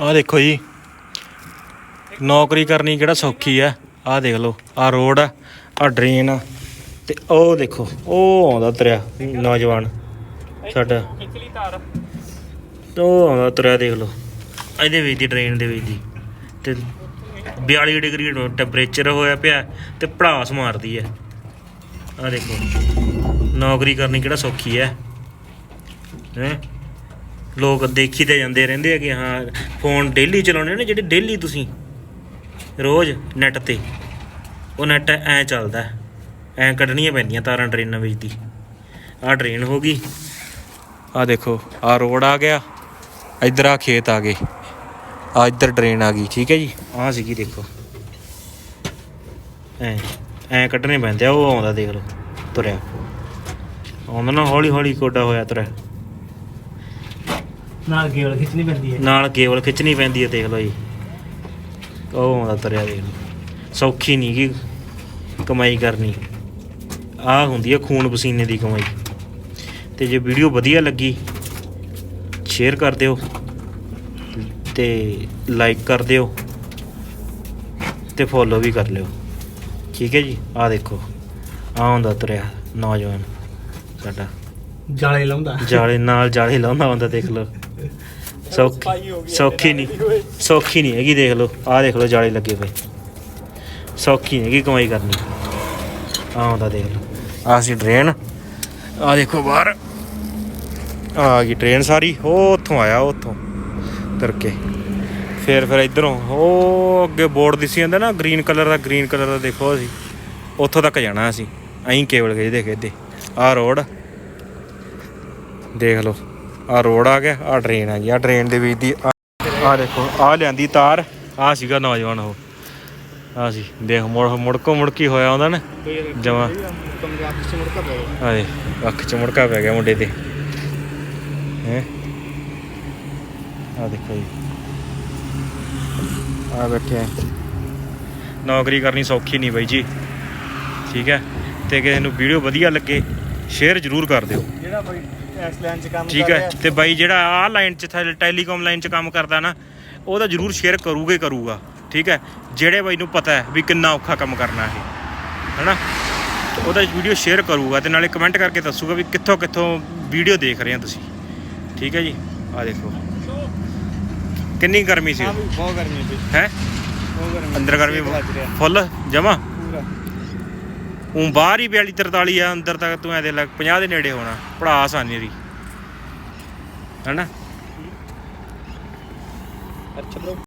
ਆਹ ਦੇਖੋ ਜੀ। ਨੌਕਰੀ ਕਰਨੀ ਕਿਹੜਾ ਸੌਖੀ ਆ? ਆਹ ਦੇਖ ਲਓ, ਆਹ ਰੋਡ ਆ, ਆਹ ਡਰੇਨ ਆ, ਤੇ ਉਹ ਦੇਖੋ, ਉਹ ਆਉਂਦਾ ਤਰਿਆ ਨੌਜਵਾਨ, ਸਾਡਾ। ਖਿੱਚਲੀ ਤਾਰ ਉਹ ਆਉਂਦਾ ਤਰਿਆ ਦੇਖ ਲਓ, ਇਹਦੇ ਵਿੱਚ ਦੀ ਡਰੇਨ ਦੇ ਵਿੱਚ ਦੀ। ਤੇ 42 ਡਿਗਰੀ ਟੈਂਪਰੇਚਰ ਹੋਇਆ ਪਿਆ, ਤੇ ਭੜਾਸ ਮਾਰਦੀ ਹੈ ਆਹ ਦੇਖੋ, ਨੌਕਰੀ ਕਰਨੀ ਕਿਹੜਾ ਸੌਖੀ ਹੈ ਹੈ? ਲੋਕ ਦੇਖੀ ਤੇ ਜਾਂਦੇ ਰਹਿੰਦੇ ਆ ਕਿ ਹਾਂ ਫੋਨ ਡੇਲੀ ਚਲਾਉਣੇ ਨੇ, ਜਿਹੜੇ ਡੇਲੀ ਤੁਸੀਂ ਰੋਜ਼ ਨੈਟ ਤੇ, ਉਹ ਨੈਟ ਐ ਚੱਲਦਾ, ਐ ਕੱਢਣੀਆਂ ਪੈਂਦੀਆਂ ਤਾਰਾਂ ਟ੍ਰੇਨਾਂ ਵਿੱਚ ਦੀ। ਆਹ ਟ੍ਰੇਨ ਹੋ ਗਈ। ਆਹ ਦੇਖੋ, ਆਹ ਰੋਡ ਆ ਗਿਆ, ਇੱਧਰ ਆ ਖੇਤ ਆ ਗਏ ਆ ਇੱਧਰ ਟ੍ਰੇਨ ਆ ਗਈ, ਠੀਕ ਹੈ ਜੀ? ਆਹ ਸੀਗੀ ਦੇਖੋ। ਐ ਐ ਕੱਢਣੇ ਪੈਂਦੇ ਆ, ਉਹ ਆਉਂਦਾ ਦੇਖ ਲਓ, ਤੁਰਿਆ। ਆਉਂਦਾ ਨਾ ਹੌਲੀ ਹੌਲੀ ਕੋਡਾ ਹੋਇਆ ਤੁਰਿਆ। ਨਾਲ ਗੇਵਲ ਖਿੱਚਣੀ ਪੈਂਦੀ ਹੈ। ਨਾਲ ਕੇਬਲ ਖਿੱਚਣੀ ਪੈਂਦੀ ਹੈ ਦੇਖ ਲਓ ਜੀ। ਉਹ ਆਉਂਦਾ ਤੁਰਿਆ ਦੇਖ ਲਓ। ਸੌਖੀ ਨਹੀਂ ਗੀ ਕਮਾਈ ਕਰਨੀ। ਆਹ ਹੁੰਦੀ ਹੈ ਖੂਨ ਪਸੀਨੇ ਦੀ ਕਮਾਈ। ਤੇ ਜੇ ਵੀਡੀਓ ਵਧੀਆ ਲੱਗੀ ਸ਼ੇਅਰ ਕਰ ਦਿਓ ਤੇ ਲਾਈਕ ਕਰ ਦਿਓ ਤੇ ਫੋਲੋ ਵੀ ਕਰ ਲਿਓ। ਠੀਕ ਹੈ ਜੀ? ਆਹ ਦੇਖੋ। ਆਹ ਹੁੰਦਾ ਤੁਰਿਆ ਨੌਜਵਾਨ ਸਾਡਾ। ਜਾਲੇ ਲਾਉਂਦਾ। ਜਾਲੇ ਨਾਲ ਜਾਲੇ ਲਾਉਂਦਾ ਹੁੰਦਾ ਦੇਖ ਲਓ। ਸੌਖੀ ਸੌਖੀ ਨਹੀਂ। ਸੌਖੀ ਨਹੀਂ ਹੈਗੀ, ਦੇਖ ਲਓ। ਆਹ ਦੇਖ ਲਓ, ਜਾਲੇ ਲੱਗੇ ਪਏ। ਸੌਖੀ ਨਹੀਂ ਹੈਗੀ, ਕਮਾਈ ਕਰਨੀ। ਆਹ ਆਉਂਦਾ ਦੇਖ ਲਓ। ਆਹ ਸੀ ਟ੍ਰੇਨ ਆਹ ਦੇਖੋ ਬਾਹਰ। ਆ ਗਈ ਟ੍ਰੇਨ ਸਾਰੀ। ਉਹ ਉੱਥੋਂ ਆਇਆ ਉੱਥੋਂ ਤੁਰ ਕੇ। ਫਿਰ ਫਿਰ ਇਧਰੋਂ। ਉਹ ਅੱਗੇ ਬੋਰਡ ਦਿਸੀ ਜਾਂਦਾ ਨਾ ਗ੍ਰੀਨ ਕਲਰ ਦਾ ਗ੍ਰੀਨ ਕਲਰ ਦਾ ਦੇਖੋ ਅਸੀਂ। ਉੱਥੋਂ ਤੱਕ ਜਾਣਾ ਅਸੀਂ। ਐਂ ਕੇਵਲ ਗਏ ਦੇਖੇ ਤੇ ਆਹ ਰੋਡ ਦੇਖ ਲਓ। ਆਹ ਰੋਡ ਆ ਗਿਆ ਆਹ ਟ੍ਰੇਨ ਆ ਗਈ ਆਹ ਟ੍ਰੇਨ ਦੇ ਵਿੱਚ ਦੀ ਆਹ ਦੇਖੋ ਆਹ ਲਿਆਂਦੀ ਤਾਰ ਆਹ ਸੀਗਾ ਨੌਜਵਾਨ ਉਹ। ਆਹ ਸੀ, ਦੇਖ ਮੁੜ ਮੁੜਕੋ ਮੁੜਕੀ ਹੋਇਆ ਉਹਦਾ ਨਾ? ਜਮਾ। ਆਏ, ਅੱਖ ਚ ਮੁੜਕਾ ਪੈ ਗਿਆ ਮੁੰਡੇ ਤੇ। ਹੈ? ਆਹ ਦੇਖੋ ਜੀ। ਆ ਬੈਠੇ ਨੌਕਰੀ ਕਰਨੀ ਸੌਖੀ ਨਹੀਂ ਬਾਈ ਜੀ। ਠੀਕ ਹੈ? ਤੇ ਕਿਸੇ ਨੂੰ ਵੀਡੀਓ ਵਧੀਆ ਲੱਗੇ, ਸ਼ੇਅਰ ਜ਼ਰੂਰ ਕਰ ਦਿਓ। ਜਿਹੜਾ ਬਈ ਇਸ ਲਾਈਨ 'ਚ ਕੰਮ ਠੀਕ ਹੈ ਤੇ ਬਾਈ ਜਿਹੜਾ ਆਹ ਲਾਈਨ 'ਚ ਟੈਲੀਕਾਮ ਲਾਈਨ 'ਚ ਕੰਮ ਕਰਦਾ ਨਾ ਉਹਦਾ ਜ਼ਰੂਰ ਸ਼ੇਅਰ ਕਰੂਗਾ ਹੀ ਕਰੂਗਾ ਠੀਕ ਹੈ? ਜਿਹੜੇ ਬਾਈ ਨੂੰ ਪਤਾ ਹੈ ਵੀ ਕਿੰਨਾ ਔਖਾ ਕੰਮ ਕਰਨਾ ਇਹ ਹੈਨਾ? ਉਹਦਾ ਵੀਡੀਓ ਸ਼ੇਅਰ ਕਰੂਗਾ ਤੇ ਨਾਲੇ ਕਮੈਂਟ ਕਰਕੇ ਦੱਸੂਗਾ ਵੀ ਕਿੱਥੋਂ ਕਿੱਥੋਂ ਵੀਡੀਓ ਦੇਖ ਰਹੇ ਹੋ ਤੁਸੀਂ ਠੀਕ ਹੈ ਜੀ? ਆਹ ਦੇਖੋ। ਕਿੰਨੀ ਗਰਮੀ ਸੀ ਬਹੁਤ ਗਰਮੀ ਹੈ ਹੈ? ਬਹੁਤ ਗਰਮੀ ਅੰਦਰ ਗਰਮੀ ਫੁੱਲ? ਜਮਾ? ਪੂਰਾ ਬਾਹਰ ਹੀ 42 43 ਆ, ਅੰਦਰ ਤੱਕ ਤੂੰ ਐਦੇ ਲੱਗ 50 ਦੇ ਨੇੜੇ ਹੋਣਾ ਪੜਾਸ ਆਨੀ ਦੀ। ਹੈਨਾ? ਅੱਛਾ ਬ్రో